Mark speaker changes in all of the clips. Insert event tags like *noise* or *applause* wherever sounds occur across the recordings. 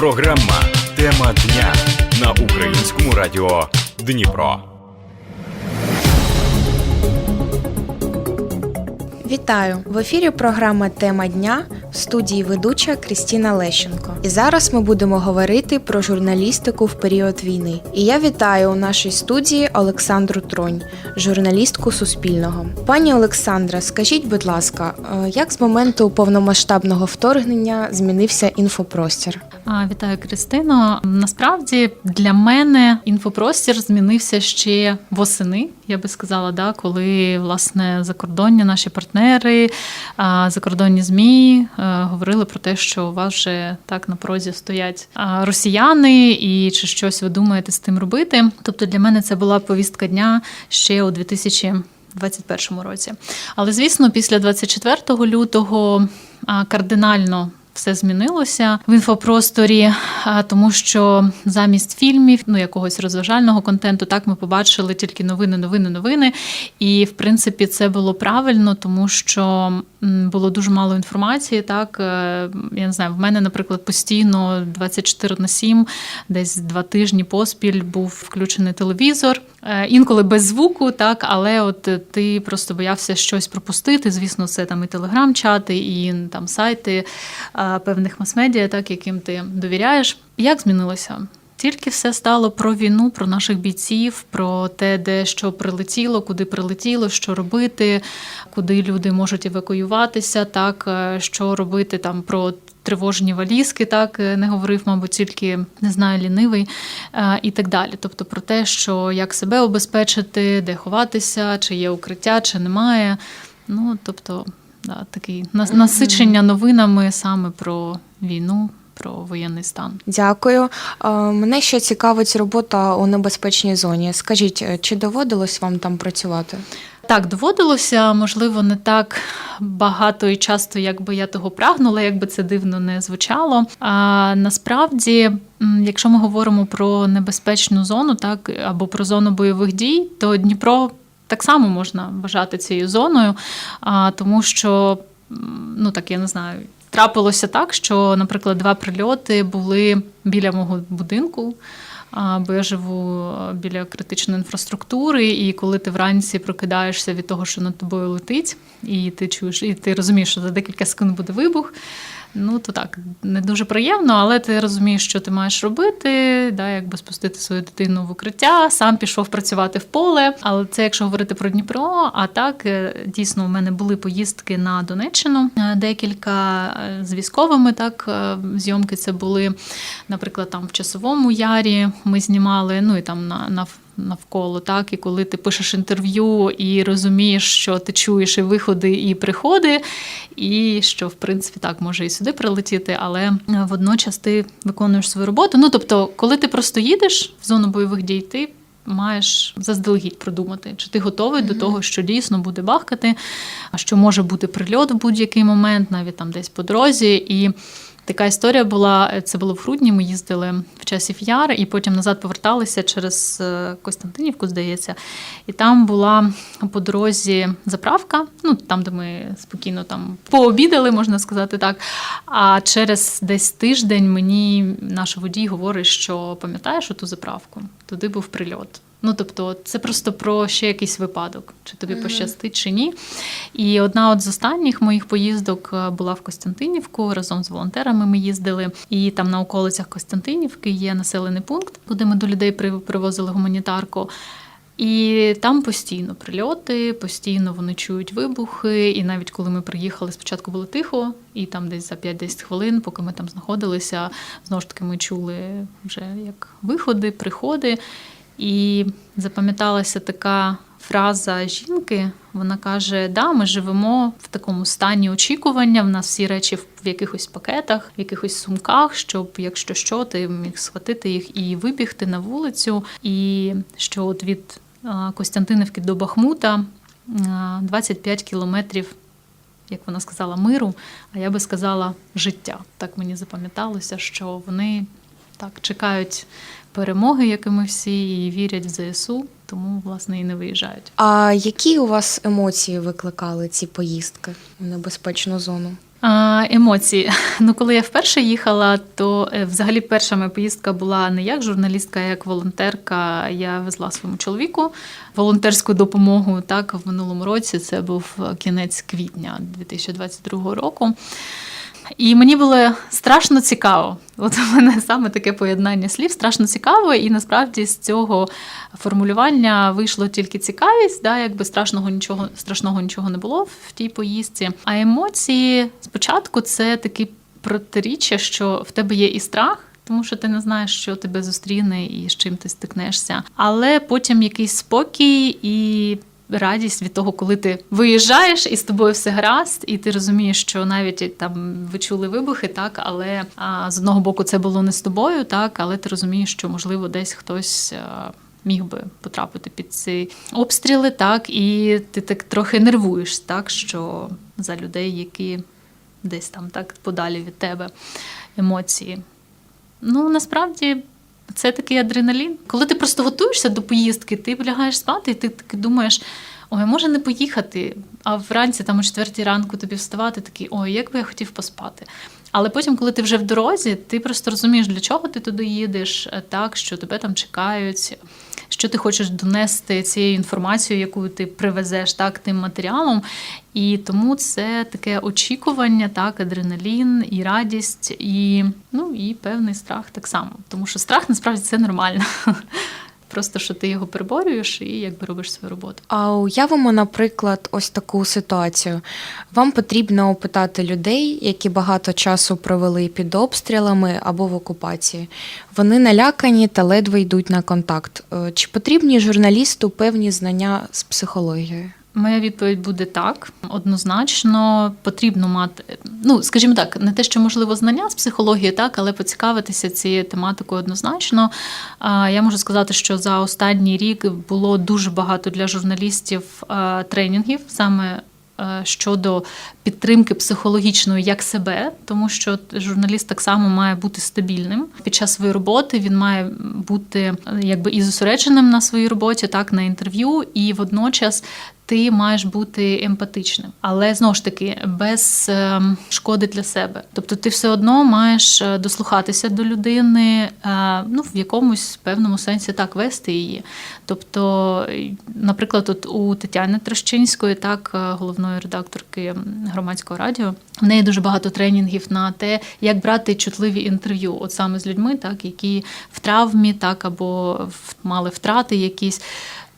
Speaker 1: Програма Тема дня на українському радіо Дніпро.
Speaker 2: Вітаю! В ефірі програма Тема дня в студії ведуча Крістіна Лещенко. І зараз ми будемо говорити про журналістику в період війни. І я вітаю у нашій студії Олександру Тронь, журналістку Суспільного. Пані Олександра, скажіть, будь ласка, е, як з моменту повномасштабного вторгнення змінився інфопростір?
Speaker 3: Вітаю, Кристино. Насправді для мене інфопростір змінився ще восени. Я би сказала, да, коли власне закордонні наші партнери, закордонні змі говорили про те, що у вас вже так на порозі стоять росіяни, і чи щось ви думаєте з тим робити. Тобто для мене це була повістка дня ще у 2000 2021 році. Але звісно, після 24 лютого кардинально все змінилося в інфопросторі, тому що замість фільмів, ну якогось розважального контенту, так ми побачили тільки новини, новини, новини. І в принципі це було правильно, тому що було дуже мало інформації. Так Е, я не знаю, в мене, наприклад, постійно 24 на 7, десь два тижні поспіль був включений телевізор. Е, Інколи без звуку, так, але от е, ти просто боявся щось пропустити. Звісно, це там і телеграм-чати, і там сайти певних мас-медіа, так, яким ти довіряєш. Як змінилося? Тільки все стало про війну, про наших бійців, про те, де що прилетіло, куди прилетіло, що робити, куди люди можуть евакуюватися, так е, що робити там про тривожні валізки, так е, не говорив, мабуть, тільки не знаю, лінивий е, і так далі. Тобто про те, що як себе обезпечити, де ховатися, чи є укриття, чи немає. Ну тобто, да, такий насичення новинами саме про війну, про воєнний стан.
Speaker 2: Дякую. Мене ще цікавить робота у небезпечній зоні. Скажіть, е, чи доводилось вам там працювати?
Speaker 3: Так, доводилося, можливо, не так багато і часто, як би я того прагнула, як би це дивно не звучало. А насправді, якщо ми говоримо про небезпечну зону, так або про зону бойових дій, то Дніпро так само можна вважати цією зоною, тому що, ну так я не знаю. Трапилося так, що, наприклад, два прильоти були біля мого будинку. Бо я живу біля критичної інфраструктури, і коли ти вранці прокидаєшся від того, що над тобою летить, і ти чуєш, і ти розумієш, що за декілька секунд буде вибух. Ну то так не дуже приємно, але ти розумієш, що ти маєш робити, да, якби спустити свою дитину в укриття, сам пішов працювати в поле. Але це якщо говорити про Дніпро. А так е, дійсно у мене були поїздки на Донеччину, е, декілька е, з військовими. Так зйомки це були, наприклад, там в часовому ярі ми знімали. Ну і там на, на навколо, так і коли ти пишеш інтерв'ю і розумієш, що ти чуєш і виходи, і приходи, і що в принципі так може і сюди прилетіти, але е, водночас ти виконуєш свою роботу. Ну тобто, коли ти просто їдеш в зону бойових дій, ти. Маєш заздалегідь продумати, чи ти готовий до того, що дійсно буде бахкати, що може бути прильот в будь-який момент, навіть там десь по дорозі. І така історія була: це було в грудні. Ми їздили в часів Яр, і потім назад поверталися через е, Костянтинівку, здається. І там була по дорозі заправка, ну там, де ми спокійно там пообідали, можна сказати так. А через десь тиждень мені наш водій говорить, що пам'ятаєш ту заправку? Туди був прильот. Ну, тобто, це просто про ще якийсь випадок, чи тобі пощастить, чи ні. І одна от з останніх моїх поїздок е, була в Костянтинівку. Разом з волонтерами ми їздили. І там на околицях Костянтинівки є населений пункт, куди ми до людей привозили гуманітарку. І там постійно прильоти, постійно вони чують вибухи. І навіть коли ми приїхали, спочатку було тихо, і там десь за 5-10 хвилин, поки ми там знаходилися, знову ж таки ми чули вже як виходи, приходи. І запам'яталася така фраза жінки. Вона каже: Да, ми живемо в такому стані очікування. В нас всі речі в якихось пакетах, в якихось сумках, щоб, якщо що, ти міг схватити їх і вибігти на вулицю. І що от від Костянтинівки до Бахмута 25 кілометрів. Як вона сказала, миру, а я би сказала життя. Так мені запам'яталося, що вони так чекають перемоги, як і ми всі, і вірять в ЗСУ, тому власне і не виїжджають.
Speaker 2: А які у вас емоції викликали ці поїздки в небезпечну зону?
Speaker 3: А, емоції. *laughs* Ну, коли я вперше їхала, то е, взагалі перша моя поїздка була не як журналістка, а як волонтерка. Я везла своєму чоловіку волонтерську допомогу. Так, в минулому році це був кінець квітня 2022 року. І мені було страшно цікаво. От у мене саме таке поєднання слів страшно цікаво, і насправді з цього формулювання вийшло тільки цікавість, да, якби страшного нічого страшного нічого не було в тій поїздці. А емоції спочатку це такі протиріччя, що в тебе є і страх. Тому що ти не знаєш, що тебе зустріне і з чим ти стикнешся. Але потім якийсь спокій і радість від того, коли ти виїжджаєш і з тобою все гаразд, і ти розумієш, що навіть там ви чули вибухи, так, але а, з одного боку це було не з тобою, так, але ти розумієш, що можливо десь хтось. а, Міг би потрапити під ці обстріли, так, і ти так трохи нервуєш, так, що за людей, які десь там так подалі від тебе емоції. Ну, насправді, це такий адреналін. Коли ти просто готуєшся до поїздки, ти лягаєш спати, і ти таки думаєш, ой, може не поїхати. А вранці, там о четвертій ранку тобі вставати, такий, ой, як би я хотів поспати. Але потім, коли ти вже в дорозі, ти просто розумієш, для чого ти туди їдеш, е, так, що тебе там чекають, що ти хочеш донести цією інформацією, яку ти привезеш так, тим матеріалом. І тому це таке очікування, так, адреналін і радість, і, ну, і певний страх так само. Тому що страх насправді це нормально. *laughs* Просто що ти його приборюєш і якби робиш свою роботу.
Speaker 2: А уявимо, наприклад, ось таку ситуацію. Вам потрібно опитати людей, які багато часу провели під обстрілами або в окупації. Вони налякані та ледве йдуть на контакт. Е, Чи потрібні журналісту певні знання з психологією?
Speaker 3: Моя відповідь буде так. Однозначно потрібно мати, ну скажімо так, не те, що можливо знання з психології, так, але поцікавитися цією тематикою однозначно. Я можу сказати, що за останній рік було дуже багато для журналістів тренінгів саме. Щодо підтримки психологічної як себе, тому що журналіст так само має бути стабільним під час своєї роботи. Він має бути якби і зосередженим на своїй роботі, так на інтерв'ю, і водночас ти маєш бути емпатичним, але знову ж таки без е, шкоди для себе. Тобто, ти все одно маєш е, дослухатися до людини, е, ну в якомусь певному сенсі так вести її. Тобто, наприклад, от у Тетяни Трощинської, так, е, головної редакторки громадського радіо, в неї дуже багато тренінгів на те, як брати чутливі інтерв'ю, от саме з людьми, так, які в травмі, так або мали втрати якісь.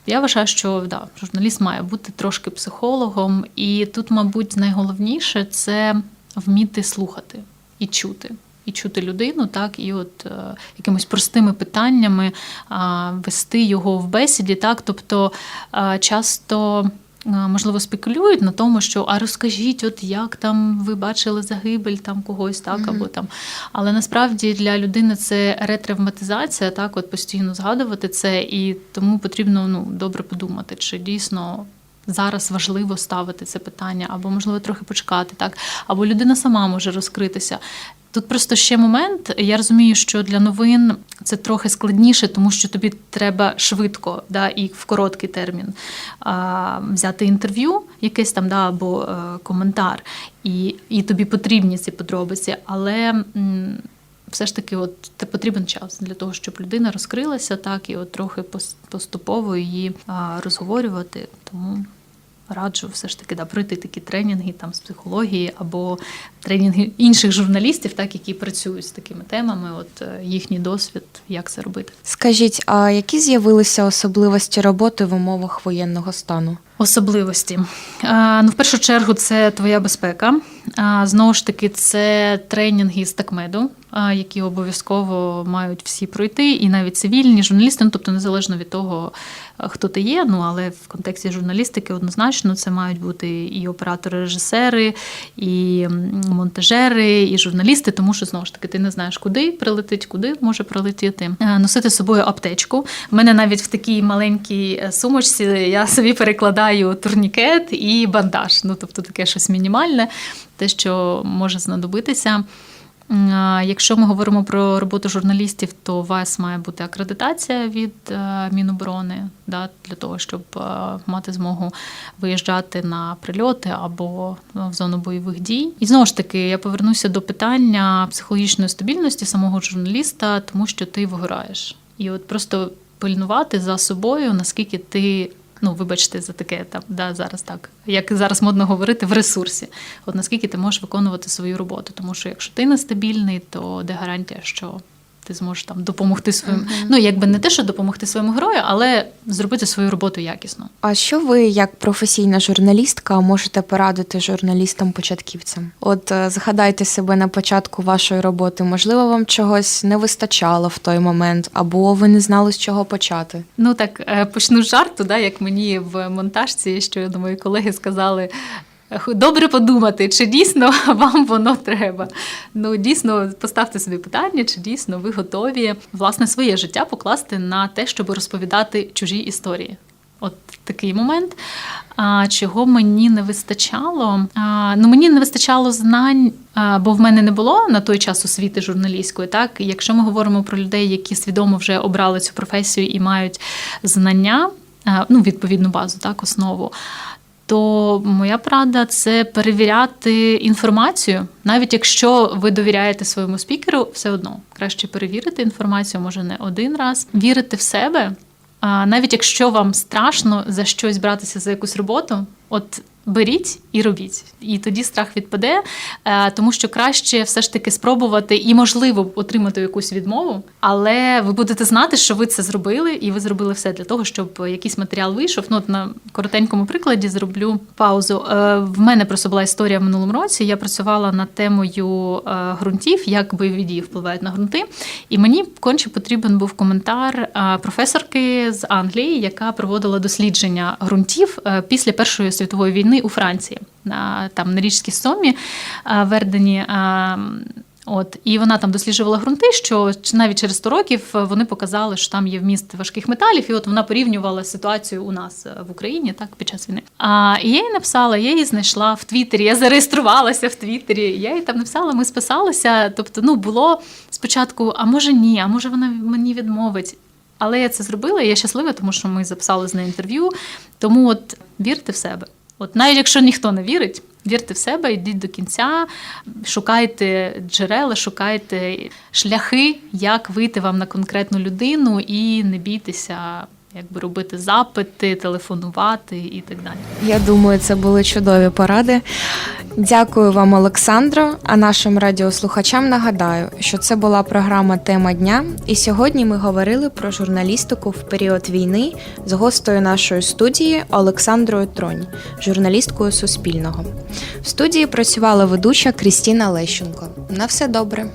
Speaker 3: Я вважаю, що да, журналіст має бути трошки психологом, і тут, мабуть, найголовніше це вміти слухати і чути. І чути людину, так, і от е, якимись простими питаннями е, вести його в бесіді, так. Тобто е, часто. Можливо, спекулюють на тому, що а розкажіть, от як там ви бачили загибель там когось, так або там. Але насправді для людини це ретравматизація, так от постійно згадувати це, і тому потрібно ну добре подумати, чи дійсно. Зараз важливо ставити це питання, або можливо трохи почекати, так або людина сама може розкритися. Тут просто ще момент. Я розумію, що для новин це трохи складніше, тому що тобі треба швидко да, і в короткий термін а, взяти інтерв'ю, якесь там да, або е, коментар, і, і тобі потрібні ці подробиці. Але м, все ж таки, от те потрібен час для того, щоб людина розкрилася, так і от трохи пос- поступово її а, розговорювати. Тому раджу все ж таки да, пройти такі тренінги там з психології або тренінги інших журналістів, так які працюють з такими темами. От е, їхній досвід, як це робити.
Speaker 2: Скажіть, а які з'явилися особливості роботи в умовах воєнного стану?
Speaker 3: Особливості. А, ну, в першу чергу, це твоя безпека. А, знову ж таки, це тренінги з такмеду, які обов'язково мають всі пройти, і навіть цивільні журналісти, ну тобто незалежно від того, хто ти є. Ну але в контексті журналістики однозначно це мають бути і оператори-режисери, і монтажери, і журналісти, тому що знову ж таки ти не знаєш, куди прилетить, куди може прилетіти. Носити з собою аптечку. У мене навіть в такій маленькій е, сумочці я собі перекладаю турнікет і бандаж. Ну тобто таке щось мінімальне, те, що може знадобитися. Якщо ми говоримо про роботу журналістів, то у вас має бути акредитація від е, Міноборони да, для того, щоб е, мати змогу виїжджати на прильоти або ну, в зону бойових дій. І знову ж таки, я повернуся до питання психологічної стабільності самого журналіста, тому що ти вигораєш. І от просто пильнувати за собою, наскільки ти. Ну, вибачте за таке там, да, зараз так, як зараз модно говорити, в ресурсі. От наскільки ти можеш виконувати свою роботу. Тому що якщо ти нестабільний, то де гарантія, що ти зможеш там допомогти своїм. Ну, якби не те, що допомогти своєму герою, але зробити свою роботу якісно.
Speaker 2: А що ви, як професійна журналістка, можете порадити журналістам-початківцям? От е, згадайте себе на початку вашої роботи. Можливо, вам чогось не вистачало в той момент, або ви не знали з чого почати.
Speaker 3: Ну так е, почну з жарту, да, як мені в монтажці, що я думаю, колеги сказали. «Х- Добре подумати, чи дійсно *laughs* вам воно треба. Ну дійсно поставте собі питання, чи дійсно ви готові власне своє життя покласти на те, щоб розповідати чужі історії. От такий момент. А, чого мені не вистачало? А, ну мені не вистачало знань, а, бо в мене не було на той час освіти журналістської. Так, якщо ми говоримо про людей, які свідомо вже обрали цю професію і мають знання, а, ну відповідну базу, так, основу. То моя порада це перевіряти інформацію, навіть якщо ви довіряєте своєму спікеру, все одно краще перевірити інформацію, може не один раз, вірити в себе. А навіть якщо вам страшно за щось братися за якусь роботу, от беріть і робіть. І тоді страх відпаде, е, тому що краще все ж таки спробувати і, можливо, отримати якусь відмову, але ви будете знати, що ви це зробили, і ви зробили все для того, щоб якийсь матеріал вийшов. Ну, от на коротенькому прикладі зроблю паузу. Е, В мене просто була історія в минулому році. Я працювала над темою е, ґрунтів, як бойові дії впливають на ґрунти. І мені конче потрібен був коментар професорки з Англії, яка проводила дослідження ґрунтів після Першої світової війни у Франції на там на річській Сомі е, Вердені. е, От і вона там досліджувала ґрунти, що навіть через 100 років вони показали, що там є вміст важких металів, і от вона порівнювала ситуацію у нас е, в Україні так під час війни. А я їй написала, я її знайшла в Твіттері, я зареєструвалася в Твіттері. Я їй там написала, ми списалися. Тобто, ну було спочатку, а може ні, а може вона мені відмовить. Але я це зробила, і я щаслива, тому що ми записали з нею інтерв'ю. Тому от вірте в себе. От навіть якщо ніхто не вірить, вірте в себе, йдіть до кінця, шукайте джерела, шукайте шляхи, як вийти вам на конкретну людину, і не бійтеся, якби робити запити, телефонувати і так далі.
Speaker 2: Я думаю, це були чудові поради. Дякую вам, Олександро. А нашим радіослухачам нагадаю, що це була програма Тема дня, і сьогодні ми говорили про журналістику в період війни з гостею нашої студії Олександрою Тронь, журналісткою Суспільного. В студії працювала ведуча Крістіна Лещенко. На все добре.